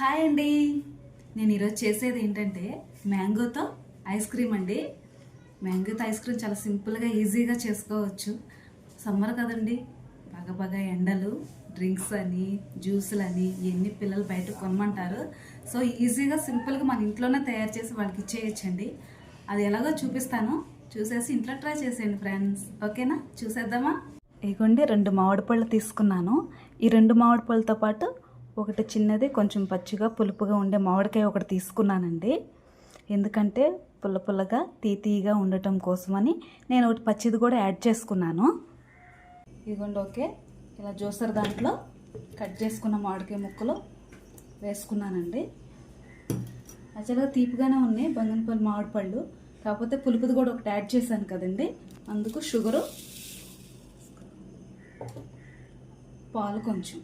Hi అండి. నేను ఈరోజు చేసేది ఏంటంటే మ్యాంగోతో ఐస్ క్రీమ్ అండి. మ్యాంగోతో ఐస్ క్రీమ్ చాలా సింపుల్గా ఈజీగా చేసుకోవచ్చు. సమ్మర్ కదండి. బాగా బాగా ఎండలు డ్రింక్స్ అని జ్యూసులు అని ఇవన్నీ పిల్లలు బయట కొనమంటారు. సో ఈజీగా సింపుల్గా మన ఇంట్లోనే తయారు చేసి వాళ్ళకి ఇచ్చేయచ్చండి. అది ఎలాగో చూపిస్తాను. చూసేసి ఇంట్లో ట్రై చేసేయండి ఫ్రెండ్స్. ఓకేనా? చూసేద్దామా? ఇగోండి రెండు మామిడి పళ్ళు తీసుకున్నాను. ఈ రెండు మామిడి పళ్ళతో పాటు ఒకటి చిన్నది కొంచెం పచ్చిగా పులుపుగా ఉండే మామిడికాయ ఒకటి తీసుకున్నానండి. ఎందుకంటే పుల్ల పుల్లగా తీతీగా ఉండటం కోసమని నేను ఒకటి పచ్చిది కూడా యాడ్ చేసుకున్నాను. ఇదిగోండి ఓకే. ఇలా జ్యూసర్ దాంట్లో కట్ చేసుకున్న మామిడికాయ ముక్కలు వేసుకున్నానండి. యాక్చువల్గా తీపిగానే ఉన్నాయి బంగనపల్లి మామిడి పళ్ళు కాకపోతే పులుపుది కూడా ఒకటి యాడ్ చేశాను కదండి. అందుకు షుగరు పాలు కొంచెం.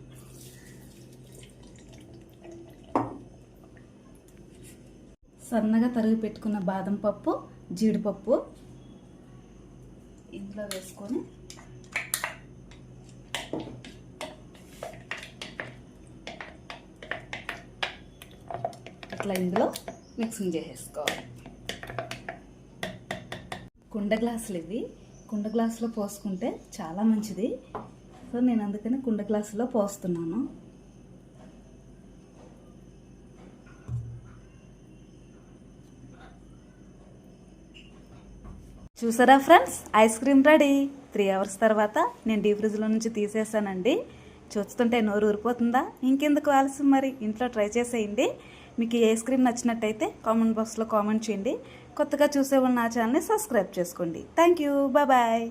సన్నగా తరిగి పెట్టుకున్న బాదం పప్పు జీడిపప్పు ఇందులో వేసుకొని ఇట్లా ఇందులో మిక్సింగ్ చేసేసుకోవాలి. కుండ గ్లాసులు ఇవి. కుండ గ్లాసులో పోసుకుంటే చాలా మంచిది. సో నేను అందుకని కుండ గ్లాసులో పోస్తున్నాను. చూసారా friends? Ice cream ready. Three hours తర్వాత నేను డీ ఫ్రిడ్జ్లో నుంచి తీసేసానండి. చూస్తుంటే నోరు ఊరిపోతుందా? ఇంకెందుకు ఆలస్యం మరి? ఇంట్లో ట్రై చేసేయండి. మీకు ఈ ఐస్ క్రీమ్ నచ్చినట్టయితే కామెంట్ బాక్స్లో కామెంట్ చేయండి. కొత్తగా చూసే ఉన్న నా ఛానల్ని సబ్స్క్రైబ్ చేసుకోండి. Thank you bye.